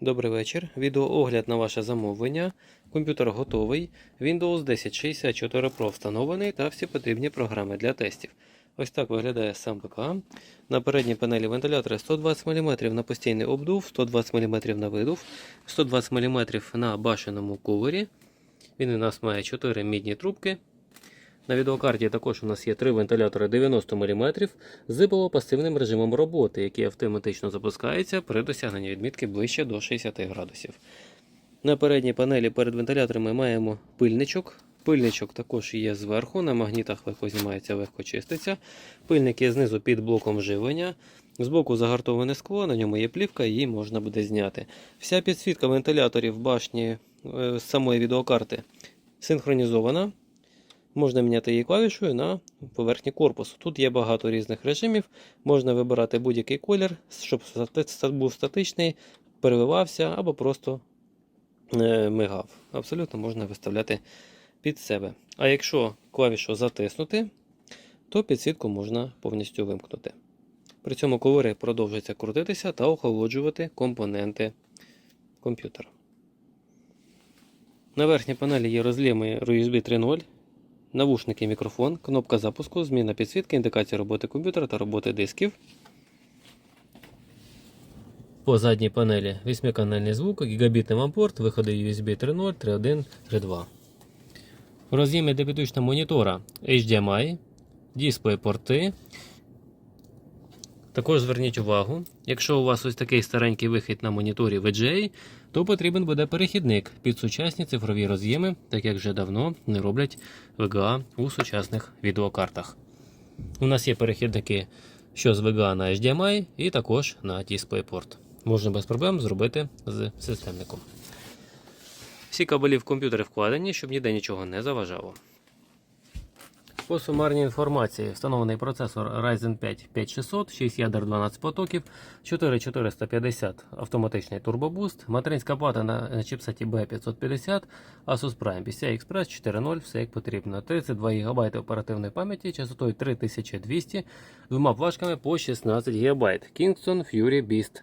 Добрий вечір. Відеоогляд на ваше замовлення. Комп'ютер готовий. Windows 10 64 Pro встановлений та всі потрібні програми для тестів. Ось так виглядає сам ПК. На передній панелі вентилятора 120 мм на постійний обдув, 120 мм на видув, 120 мм на башеному кулері. Він у нас має 4 мідні трубки. На відеокарті також у нас є три вентилятори 90 мм з пасивним режимом роботи, який автоматично запускається при досягненні відмітки ближче до 60 градусів. На передній панелі перед вентиляторами маємо пильничок. Пильничок також є зверху, на магнітах легко знімається, легко чиститься. Пильник є знизу під блоком живлення. Збоку загартоване скло, на ньому є плівка, її можна буде зняти. Вся підсвітка вентиляторів башні е, з самої відеокарти синхронізована. Можна міняти її клавішою на поверхні корпусу. Тут є багато різних режимів. Можна вибирати будь-який колір, щоб був статичний, переливався або просто е, мигав. Абсолютно можна виставляти під себе. А якщо клавішу затиснути, то підсвітку можна повністю вимкнути. При цьому кольори продовжуються крутитися та охолоджувати компоненти комп'ютера. На верхній панелі є роз'єми USB 3.0, навушники, мікрофон, кнопка запуску, зміна підсвітки, індикація роботи комп'ютера та роботи дисків. По задній панелі 8-канальний звук, гігабітний вампорт, виходи USB 3.0, 3.1, 3.2. Роз'єми для підключення монітора HDMI, дисплей порти. Також зверніть увагу, якщо у вас ось такий старенький вихід на моніторі VGA, то потрібен буде перехідник під сучасні цифрові роз'єми, так як вже давно не роблять VGA у сучасних відеокартах. У нас є перехідники, що з VGA на HDMI, і також на DisplayPort. Можна без проблем зробити з системником. Всі кабелі в комп'ютері вкладені, щоб ніде нічого не заважало. По сумарній інформації встановлений процесор Ryzen 5 5600, 6 ядер 12 потоків, 4450 автоматичний турбобуст, материнська плата на чіпсеті B550, Asus Prime PCI Express 4.0, все як потрібно. 32 ГБ оперативної пам'яті, частотою 3200, двома флешками по 16 ГБ. Kingston Fury Beast.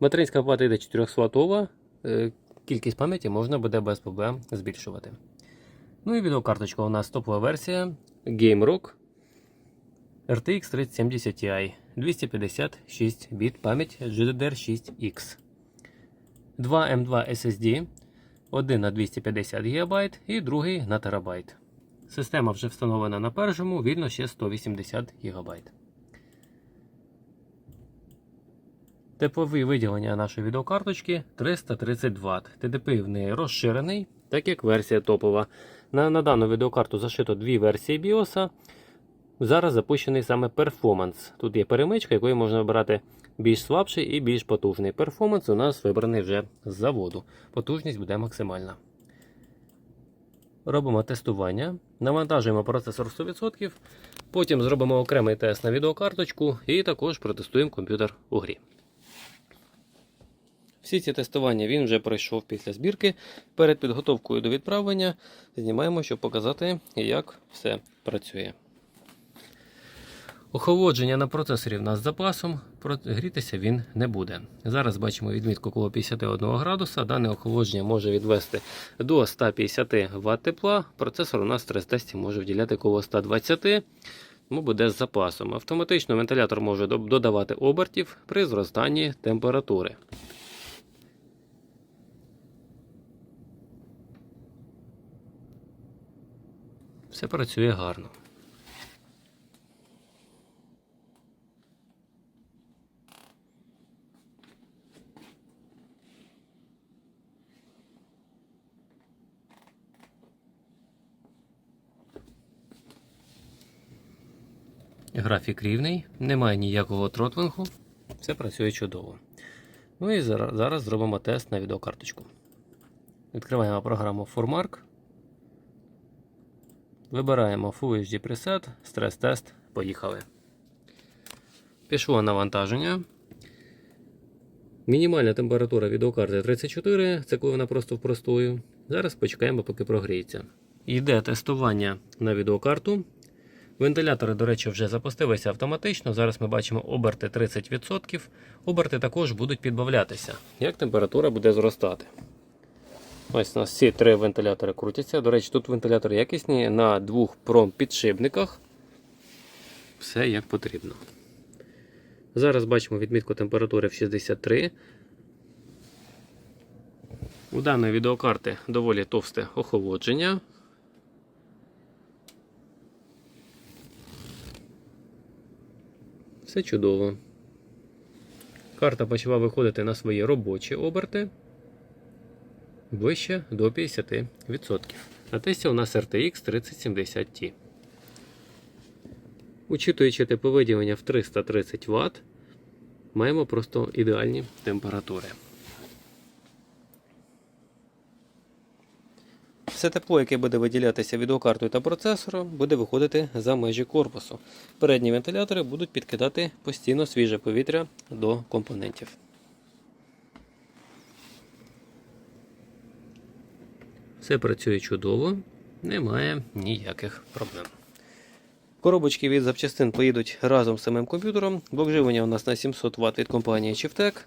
Материнська плата йде 400 Вт, е, кількість пам'яті можна буде без проблем збільшувати. Ну і відеокарточка у нас топова версія GameRock RTX 3070 Ti 256 біт пам'ять GDDR6X. 2 M2 SSD, один на 250 ГБ і другий на терабайт. Система вже встановлена на першому, вільно ще 180 ГБ. Теплові виділення нашої відеокарточки 330 Вт. TDP в неї розширений, так як версія топова. На, на дану відеокарту зашито дві версії BIOS. Зараз запущений саме перформанс. Тут є перемичка, якою можна обирати більш слабший і більш потужний. Перформанс у нас вибраний вже з заводу. Потужність буде максимальна. Робимо тестування, навантажуємо процесор 100%, потім зробимо окремий тест на відеокарточку і також протестуємо комп'ютер у грі. Всі ці тестування він вже пройшов після збірки. Перед підготовкою до відправлення знімаємо, щоб показати, як все працює. Охолодження на процесорі в нас з запасом, грітися він не буде. Зараз бачимо відмітку коло 51 градуса. Дане охолодження може відвести до 150 Вт тепла. Процесор у нас в стрес-тесті може вділяти коло 120 тому буде з запасом. Автоматично вентилятор може додавати обертів при зростанні температури. Все працює гарно. Графік рівний, немає ніякого тротлингу, все працює чудово. Ну і зараз, зробимо тест на відеокарточку. Відкриваємо програму ForMark. Вибираємо Full HD Preset, стрес-тест. Поїхали. Пішло навантаження. Мінімальна температура відеокарти 34, це коли вона просто в простою. Зараз почекаємо, поки прогріється. Йде тестування на відеокарту. Вентилятори, до речі, вже запустилися автоматично. Зараз ми бачимо оберти 30%. Оберти також будуть підбавлятися, як температура буде зростати. Ось у нас всі три вентилятори крутяться. До речі, тут вентилятори якісні на двох промпідшипниках. Все як потрібно. Зараз бачимо відмітку температури в 63. У даної відеокарти доволі товсте охолодження. Все чудово. Карта почала виходити на свої робочі оберти ближче до 50%. На тесті у нас RTX 3070 Ti. Учитуючи тепловиділення в 330 Вт, маємо просто ідеальні температури. Все тепло, яке буде виділятися відеокартою та процесором, буде виходити за межі корпусу. Передні вентилятори будуть підкидати постійно свіже повітря до компонентів. Все працює чудово, немає ніяких проблем. Коробочки від запчастин поїдуть разом з самим комп'ютером. Блок живлення у нас на 700 Вт від компанії Chieftec.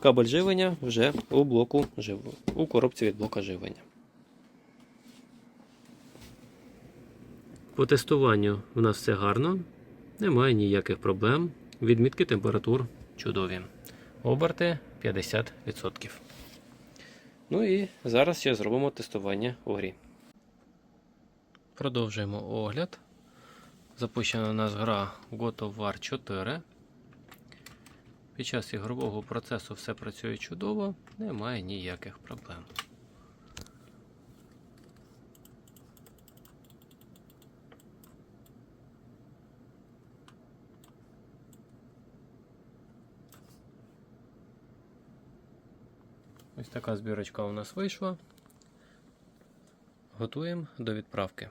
Кабель живлення вже у блоку у коробці від блока живлення. По тестуванню у нас все гарно, немає ніяких проблем. Відмітки температур чудові. Оберти 50%. Ну і зараз ще зробимо тестування у грі. Продовжуємо огляд. Запущена у нас гра God of War 4. Під час ігрового процесу все працює чудово, немає ніяких проблем. Ось така збірочка у нас вийшла. Готуємо до відправки.